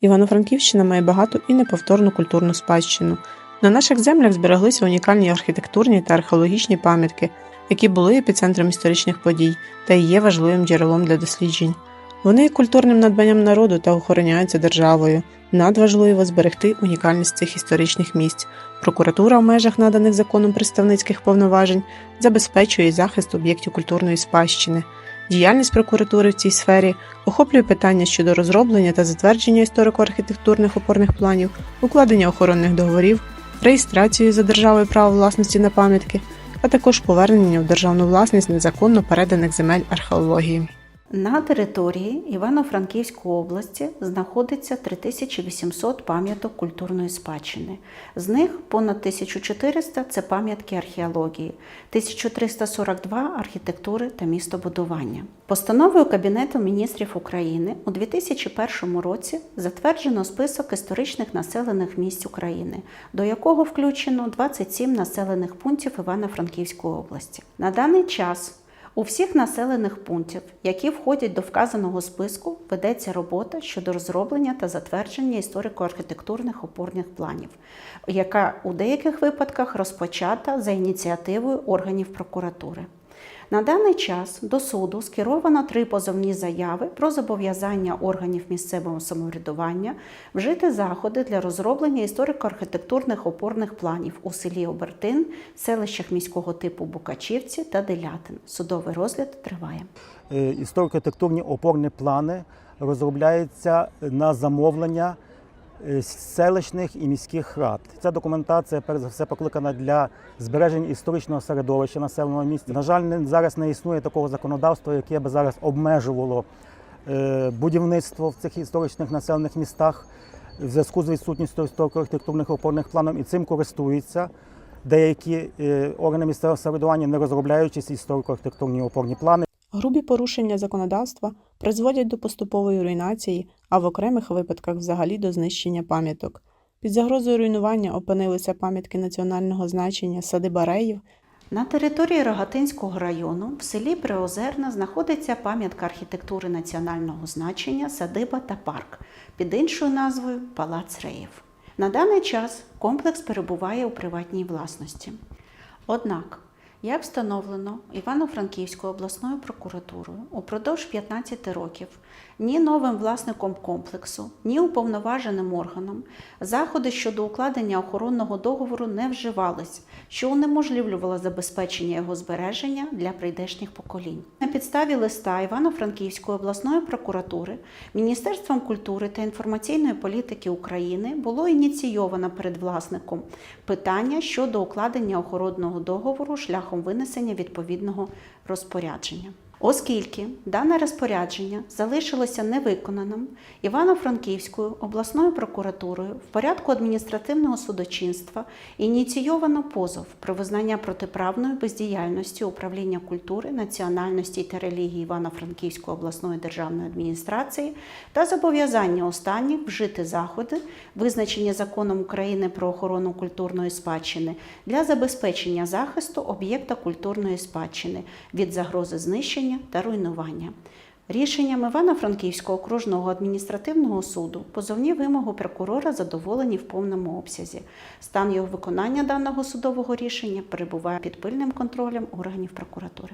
Івано-Франківщина має багату і неповторну культурну спадщину. На наших землях збереглися унікальні архітектурні та археологічні пам'ятки, які були епіцентром історичних подій та є важливим джерелом для досліджень. Вони є культурним надбанням народу та охороняються державою. Надважливо зберегти унікальність цих історичних місць. Прокуратура в межах наданих законом представницьких повноважень забезпечує захист об'єктів культурної спадщини. Діяльність прокуратури в цій сфері охоплює питання щодо розроблення та затвердження історико-архітектурних опорних планів, укладення охоронних договорів, реєстрацію за державою права власності на пам'ятки, а також повернення в державну власність незаконно переданих земель археології. На території Івано-Франківської області знаходиться 3800 пам'яток культурної спадщини. З них понад 1400 це пам'ятки археології, 1342 архітектури та містобудування. Постановою Кабінету міністрів України у 2001 році затверджено список історичних населених місць України, до якого включено 27 населених пунктів Івано-Франківської області. На даний час у всіх населених пунктів, які входять до вказаного списку, ведеться робота щодо розроблення та затвердження історико-архітектурних опорних планів, яка у деяких випадках розпочата за ініціативою органів прокуратури. На даний час до суду скеровано три позовні заяви про зобов'язання органів місцевого самоврядування вжити заходи для розроблення історико-архітектурних опорних планів у селі Обертин, селищах міського типу Букачівці та Делятин. Судовий розгляд триває. Е, Історико-архітектурні опорні плани розробляються на замовлення селищних і міських рад. Ця документація, перш за все, покликана для збереження історичного середовища населеного місця. На жаль, зараз не існує такого законодавства, яке би зараз обмежувало е, будівництво в цих історичних населених містах в зв'язку з відсутністю історико-архітектурних опорних планів, і цим користуються. Деякі е, органи місцевого самоврядування, не розробляючи ці історико-архітектурні опорні плани. Грубі порушення законодавства призводять до поступової руйнації, а в окремих випадках взагалі до знищення пам'яток. Під загрозою руйнування опинилися пам'ятки національного значення садиба Реїв На території Рогатинського району в селі Приозерна знаходиться пам'ятка архітектури національного значення Садиба та парк під іншою назвою Палац Реїв. На даний час комплекс перебуває у приватній власності. Однак, як встановлено Івано-Франківською обласною прокуратурою упродовж 15 років ні новим власником комплексу, ні уповноваженим органом заходи щодо укладення охоронного договору не вживались, що унеможливлювало забезпечення його збереження для прийдешніх поколінь. На підставі листа Івано-Франківської обласної прокуратури Міністерством культури та інформаційної політики України було ініційовано перед власником питання щодо укладення охоронного договору шляхом винесення відповідного розпорядження. Оскільки дане розпорядження залишилося невиконаним, Івано-Франківською обласною прокуратурою в порядку адміністративного судочинства ініційовано позов про визнання протиправної бездіяльності управління культури, національності та релігії Івано-Франківської обласної державної адміністрації та зобов'язання останніх вжити заходи, визначені законом України про охорону культурної спадщини для забезпечення захисту об'єкта культурної спадщини від загрози знищення та руйнування. Рішенням Івано-Франківського окружного адміністративного суду позовні вимоги прокурора задоволені в повному обсязі. Стан його виконання даного судового рішення перебуває під пильним контролем органів прокуратури.